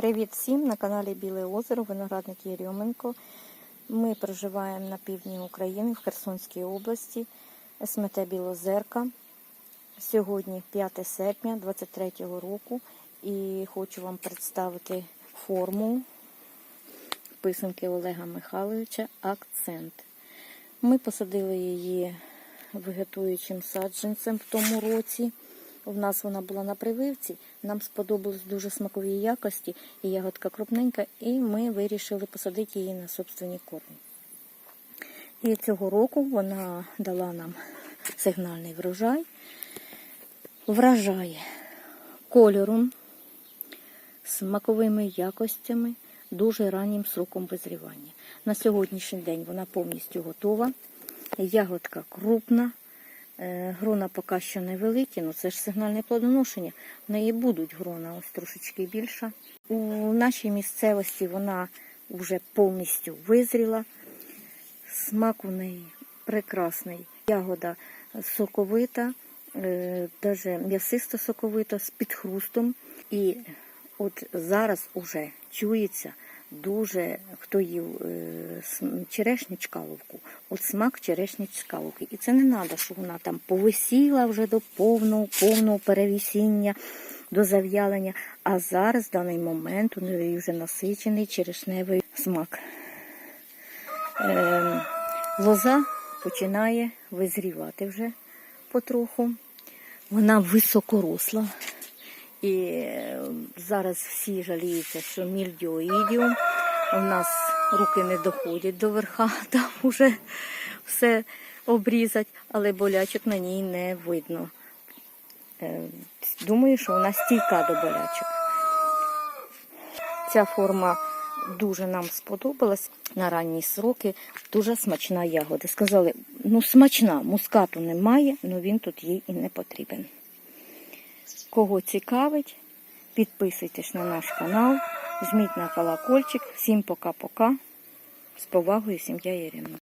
Привіт всім на каналі Біле Озеро, виноградник Єрьоменко. Ми проживаємо на півдні України в Херсонській області, СМТ Білозерка. Сьогодні 5 серпня 2023 року і хочу вам представити форму писанки Олега Михайловича Акцент. Ми посадили її вегетуючим саджанцем в тому році. У нас вона була на прививці, нам сподобались дуже смакові якості, і ягодка крупненька, і ми вирішили посадити її на собственні корні. І цього року вона дала нам сигнальний врожай. Вражає кольором, смаковими якостями, дуже раннім сроком визрівання. На сьогоднішній день вона повністю готова. Ягодка крупна, Грона поки що невеликі, ну це ж сигнальне плодоношення. В неї будуть грона ось трошечки більша. У нашій місцевості вона вже повністю визріла. Смак у неї прекрасний. Ягода соковита, навіть м'ясисто соковита з підхрустом. І от зараз уже чується дуже, хто їв е, черешню чкаловку, от смак черешні чкаловки. І це не треба, щоб вона там повисіла вже до повного, повного перевісіння, до зав'ялення. А зараз, в даний момент, у неї вже насичений черешневий смак. Е, лоза починає визрівати вже потроху. Вона високоросла. І е, зараз всі жаліються, що мільдіоїдіум. У нас руки не доходять до верха, там вже все обрізать, але болячок на ній не видно. Е, Думаю, що вона стійка до болячок. Ця форма дуже нам сподобалась на ранні сроки. Дуже смачна ягода. Сказали, ну смачна, мускату немає, але він тут їй і не потрібен. Кого цікавить, підписуйтесь на наш канал, жміть на колокольчик. Всім пока-пока. З повагою, сім'я Єрема.